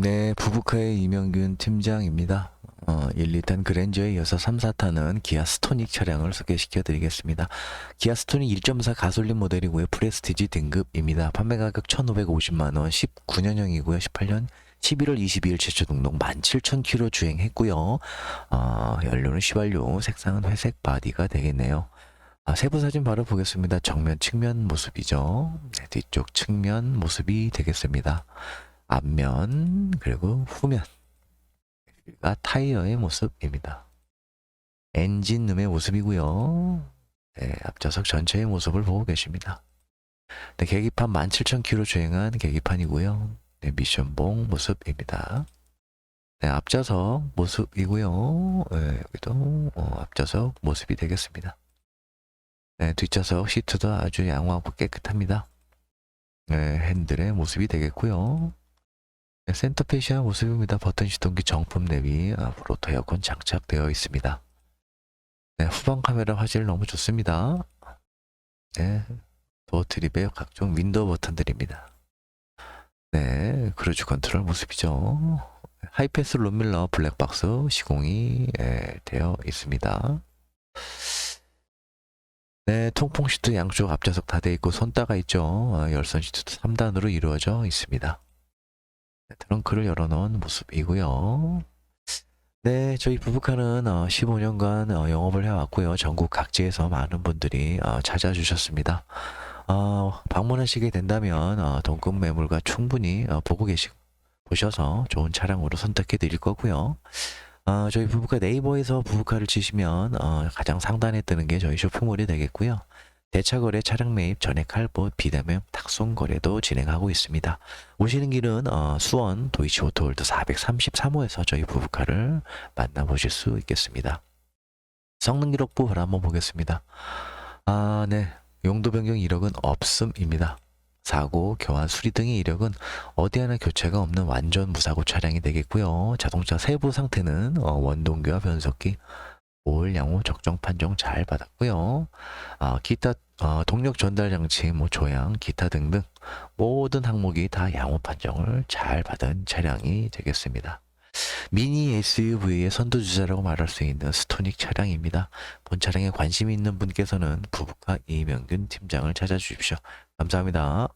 네, 부부카의 이명균 팀장입니다. 어, 1, 2탄 그랜저에 이어서 3, 4탄은 기아 스토닉 차량을 소개시켜 드리겠습니다. 기아 스토닉 1.4 가솔린 모델이고요. 프레스티지 등급입니다. 판매 가격 1,550만 원, 19년형이고요. 18년 11월 22일 최초 등록 17,000km 주행했고요. 어, 연료는 휘발유, 색상은 회색 바디가 되겠네요. 아, 세부 사진 바로 보겠습니다. 정면 측면 모습이죠. 네, 뒤쪽 측면 모습이 되겠습니다. 앞면 그리고 후면 가 타이어의 모습입니다. 엔진룸의 모습이고요. 네, 앞좌석 전체의 모습을 보고 계십니다. 네, 계기판 17,000km 주행한 계기판이고요. 네, 미션봉 모습입니다. 네, 앞좌석 모습이고요. 네, 여기도 어, 앞좌석 모습이 되겠습니다. 네, 뒷좌석 시트도 아주 양호하고 깨끗합니다. 네, 핸들의 모습이 되겠고요. 네, 센터페시아 모습입니다. 버튼 시동기 정품 내비 앞으로 에어컨 장착되어 있습니다. 네, 후방 카메라 화질 너무 좋습니다. 네, 도어 트립의 각종 윈도우 버튼들입니다. 네, 크루즈 컨트롤 모습이죠. 하이패스 롬밀러 블랙박스 시공이 예, 되어 있습니다. 네, 통풍 시트 양쪽 앞좌석 다 돼 있고 손따가 있죠. 어, 열선 시트도 3단으로 이루어져 있습니다. 네, 트렁크를 열어놓은 모습이고요. 네, 저희 부부카는 어, 15년간 어, 영업을 해왔고요. 전국 각지에서 많은 분들이 어, 찾아주셨습니다. 어, 방문하시게 된다면 어, 동급 매물과 충분히 어, 보고 계시 보셔서 좋은 차량으로 선택해 드릴 거고요. 어, 저희 부부카 네이버에서 부부카를 치시면 어, 가장 상단에 뜨는 게 저희 쇼핑몰이 되겠고요. 대차거래 차량 매입 전액 할부 비대면 탁송 거래도 진행하고 있습니다. 오시는 길은 어, 수원 도이치 오토월드 433호에서 저희 부부카를 만나보실 수 있겠습니다. 성능 기록부 바로 한번 보겠습니다. 아, 네. 용도 변경 이력은 없음입니다. 사고, 교환, 수리 등의 이력은 어디 하나 교체가 없는 완전 무사고 차량이 되겠고요. 자동차 세부 상태는 어, 원동기와 변속기, 올 양호 적정 판정 잘 받았고요. 아, 기타 어, 동력 전달 장치, 뭐 조향, 기타 등등 모든 항목이 다 양호 판정을 잘 받은 차량이 되겠습니다. 미니 SUV의 선두주자라고 말할 수 있는 스토닉 차량입니다. 본 차량에 관심 있는 분께서는 부부카 이명균 팀장을 찾아주십시오. 감사합니다.